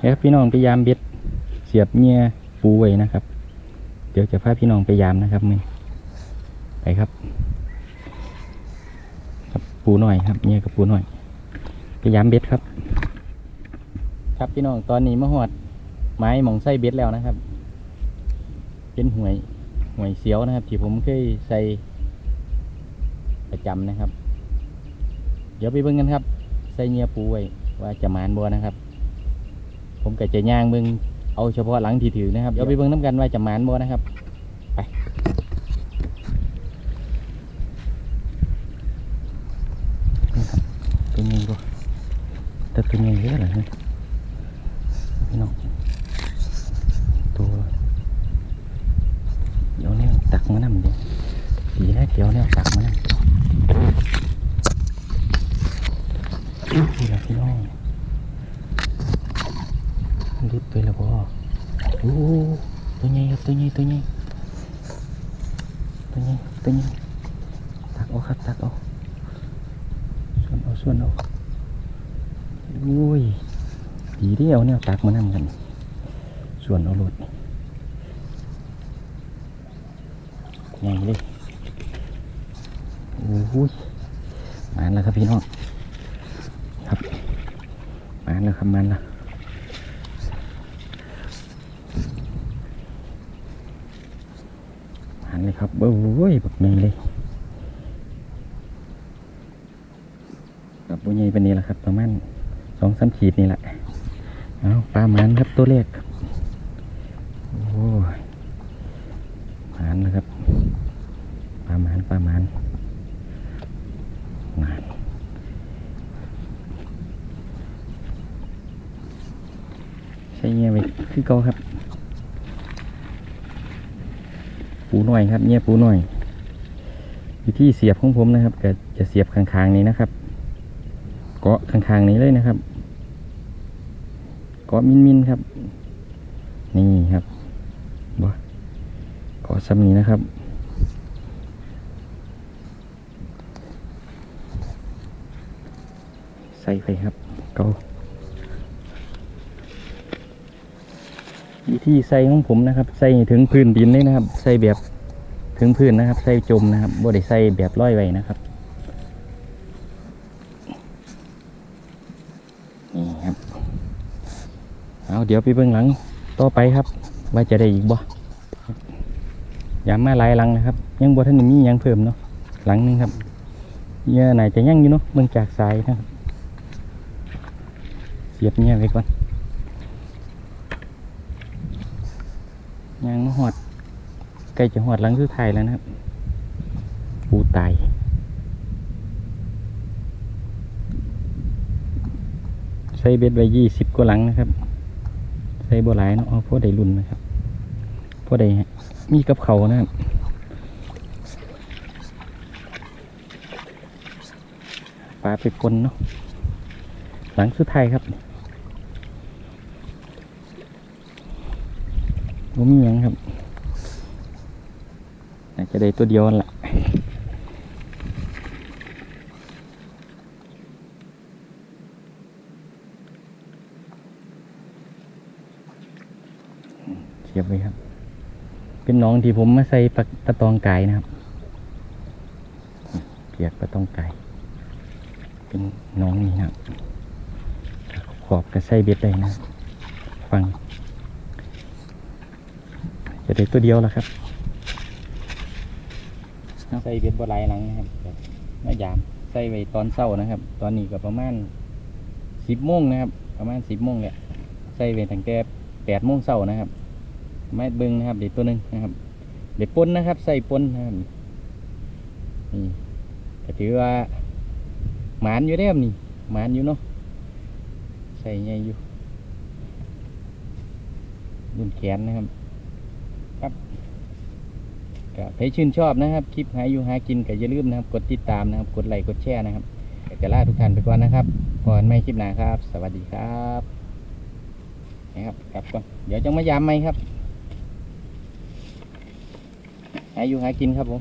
แล้วพี่น้องไปยามเบ็ดเสียบเงียปูไว้นะครับ เดี๋ยวจะพาพี่น้องไปยามนะครับมึงไปครับ ครับปูหน่อยครับเงียกับปูหน่อยไปยามเบ็ดครับ ครับพี่น้องตอนนี้มาหอดไม้หมองไส้เบ็ดแล้วนะครับ เป็นหวยหวยเสียวนะครับ ที่ผมเคยใส่ประจำนะครับ เดี๋ยวไปเบิ่งกันครับ ใส่เงียปูไว้ว่าจะมานบัวนะครับ ผมก็จะย่างเบิ่งเอาเฉพาะหลังที่ถือนะครับเดี๋ยวไปเบิ่งน้ำกันว่าจะหมานบัวนะครับไปนี่ครับตัวนี้ก็แต่ตัวนี้เยอะเลยนะพี่น้องตัวเดี๋ยวเนี่ยตักมานั่นดิดีนะเดี๋ยวเนี่ยตักมานั่นแหละพี่น้องรุดไปแล้วพ่อ โอ้ตัวใหญ่ครับตัวใหญ่ตัวใหญ่ตัวใหญ่ตัวใหญ่ตักเอาครับตักเอาส่วนเอาส่วนเอาอุ้ยดีเดียวเนี่ยตักมานั่งกัน ส่วนเอารถใหญ่เลยโอ้ยมาแล้วครับพี่น้องครับมาแล้วครับมาแล้วมา เลยครับโอ้ยแบบนี้เลยกับปุญญเป็นนี้แหละครับ ประมาณสองสามขีดนี่แหละเอาปลาหมันครับตัวเลขครับโอ้ยหมันนะครับปลาหมันปลาหมันนานใช้เงี้ยไปคือเก่าครับ ปูหน่อยครับเงี้ยปูหน่อยวิธีเสียบของผมนะครับก็จะเสียบข้างๆนี้นะครับ เกาะข้างๆนี้เลยนะครับ เกาะมินมินๆครับ นี่ครับบ่เกาะซ้ำนี้นะครับใส่ไปครับเกา วิธีใส่ของผมนะครับ ใส่ถึงพื้นดินเลยนะครับ ใส่แบบถึงพื้นนะครับ ใส่จมนะครับบ่ได้ใส่แบบร้อยไว้นะครับนี่ครับเอาเดี๋ยวไปเบื้องหลังต่อไปครับ ว่าจะได้อีกบ่อย่ามาหลายหลังนะครับ ยังบ่ทันมียังเพิ่มเนาะหลังนึงครับเงี้ยไหนจะยังอยู่เนาะเบื้องจากสายนะครับเสียบเงี้ยไว้ก่อน ยังมาหอดใกล้จะหอดลังสุดท้ายแล้วนะครับปูตายใช้เบ็ดไว้ยี่สิบกว่าหลังนะครับ ใช้บัวหลายเนาะเอาพวกไดรุ่นนะครับพวกได้มีกับเขานะครับปลาไปปนเนาะหลังสุดท้ายครับ บ่มีหยังครับอาจจะได้ตัวเดียวแหละเสียบไว้ครับ เป็นน้องที่ผมมาใส่ปลาตองไก่นะครับเปียกปลาตองไก่เป็นน้องนี้นะครับขอบกระใส่เบ็ดได้นะ ฟัง จะได้ตัวเดียวแล้วครับใส่เบ็ดบัวลายหลังนะครับแมายามใส่ไว้ตอนเช้านะครับ ตอนนี้ก็ประมาณสิบโมงนะครับ ประมาณสิบโมงแหละใส่ไว้ตั้งแต่แปดโมงเช้านะครับไม้เบิ้งนะครับเด็ดตัวหนึ่งนะครับเด็ดปนนะครับ ใส่ปนนะครับนี่ก็ถือว่าหมานอยู่แล้วนี่หมานอยู่เนาะใส่ใหญ่อยู่รุ่นแขนนะครับ ครับก็ใครชื่นชอบนะครับ คลิปหาอยู่หากินก็อย่าลืมนะครับ กดติดตามนะครับ กดไลค์กดแชร์นะครับก็จะลาทุกท่านไปก่อนนะครับก่อนไม่คลิปหนาครับ สวัสดีครับนะครับกลับก่อนเดี๋ยวจะมายามไหมครับหาอยู่หากินครับผม